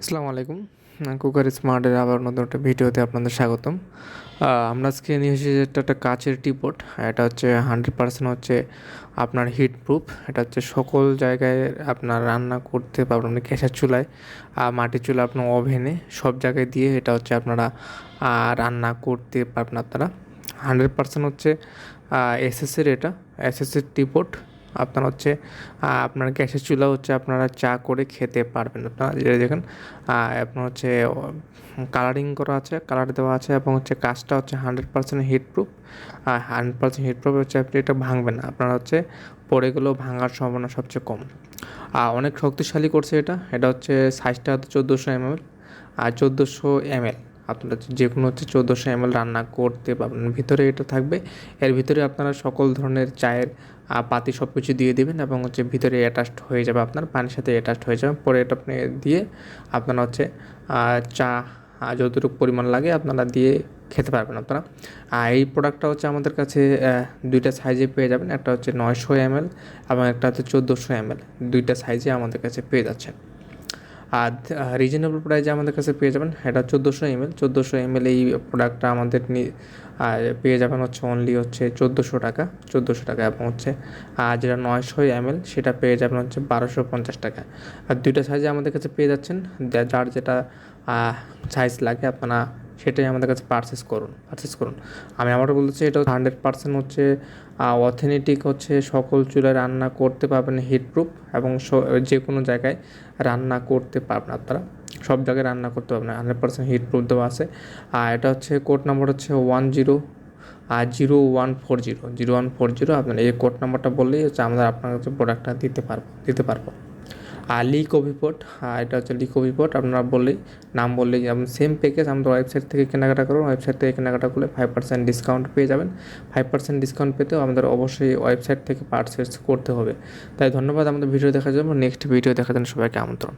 আসসালামু আলাইকুম। কুকার স্মার্টের আবার নতুন একটা ভিডিওতে আপনাদের স্বাগতম। আমরা আজকে নিয়ে এসেছি একটা একটা কাচের টিপট এটা হচ্ছে হান্ড্রেড পার্সেন্ট হচ্ছে আপনার হিট প্রুফ এটা হচ্ছে সকল জায়গায় আপনার রান্না করতে পারবেন আপনি গ্যাসের চুলায় আর মাটির চুলা আপনার ওভেনে সব জায়গায় দিয়ে এটা হচ্ছে আপনারা রান্না করতে পারবেন আপনারা। হান্ড্রেড পার্সেন্ট হচ্ছে এসএসের এটা। এসএসের টিপট আপনার হচ্ছে আপনার গ্যাসের চুলা হচ্ছে আপনারা চা করে খেতে পারবেন। আপনারা দেখেন আপনার হচ্ছে কালারিং করা আছে কালার দেওয়া আছে এবং হচ্ছে কাজটা হচ্ছে হান্ড্রেড পার্সেন্ট হিট প্রুফ আর হান্ড্রেড পার্সেন্ট হিট প্রুফ হচ্ছে আপনি এটা ভাঙবেন না। আপনার হচ্ছে পড়ে গেলেও ভাঙার সম্ভাবনা সবচেয়ে কম। আর অনেক শক্তিশালী করছে এটা। এটা হচ্ছে সাইজটা হচ্ছে চোদ্দোশো এমএল, আর চোদ্দোশো এমএল। আপনারা যে কোনো হচ্ছে চোদ্দোশো এমএল রান্না করতে পারবেন। ভিতরে এটা থাকবে। এর ভিতরে আপনারা সকল ধরনের চায়ের পাতি সব কিছু দিয়ে দেবেন এবং হচ্ছে ভিতরে অ্যাটাচড হয়ে যাবে আপনার, পানির সাথে অ্যাটাচড হয়ে যাবে। পরে এটা আপনি দিয়ে আপনারা হচ্ছে চা যতটুকু পরিমাণ লাগে আপনারা দিয়ে খেতে পারবেন আপনারা। আর এই প্রোডাক্টটা হচ্ছে আমাদের কাছে দুইটা সাইজে পেয়ে যাবেন। একটা হচ্ছে নয়শো এমএল এবং একটা হচ্ছে চোদ্দোশো এমএল। দুইটা সাইজে আমাদের কাছে পেয়ে যাচ্ছেন। আর রিজনেবল প্রাইজে আমাদের কাছে পেয়ে যাবেন এটা চোদ্দোশো এমএল চোদ্দোশো এমএল এই প্রোডাক্টটা আমাদের আর পেয়ে যাবেন হচ্ছে অনলি হচ্ছে চোদ্দোশো টাকা চোদ্দোশো টাকা এবং হচ্ছে, আর যেটা নয়শো এমএল সেটা পেয়ে যাবেন হচ্ছে বারোশো পঞ্চাশ টাকা। আর দুইটা সাইজে আমাদের কাছে পেয়ে যাচ্ছেন যার যেটা সাইজ লাগে আপনারা সেটাই আমাদের কাছে পারচেস করুন পারচেস করুন। আমি আবারও বলছি এটা হান্ড্রেড পার্সেন্ট হচ্ছে অথেন্টিক হচ্ছে, সকল চুলায় রান্না করতে পারবেন হিট প্রুফ এবং যে কোনো জায়গায় রান্না করতে পারবেন আপনারা। সব জায়গায় রান্না করতে পারবেন হান্ড্রেড পার্সেন্ট হিট প্রুফ দেওয়া আছে। আর এটা হচ্ছে কোড নাম্বার হচ্ছে ওয়ান জিরো আর zero one four zero zero one four zero আপনার এই কোড নাম্বারটা বললেই হচ্ছে আমরা আপনার কাছে প্রোডাক্টটা দিতে পারব দিতে পারব। পট হ্যাঁ এটা হচ্ছে লিক পট আপনারা বললেই, নাম বললেই যেমন সেম প্যাকেজ আমাদের ওয়েবসাইট থেকে কেনাকাটা করুন ওয়েবসাইট থেকে কেনাকাটা করলে ফাইভ পার্সেন্ট ডিসকাউন্ট পেয়ে যাবেন। ফাইভ পার্সেন্ট ডিসকাউন্ট পেতেও আমাদের অবশ্যই ওয়েবসাইট থেকে পারচেস করতে হবে। তাই ধন্যবাদ আমাদের ভিডিও দেখার জন্য নেক্সট ভিডিও দেখার জন্য সবাইকে আমন্ত্রণ।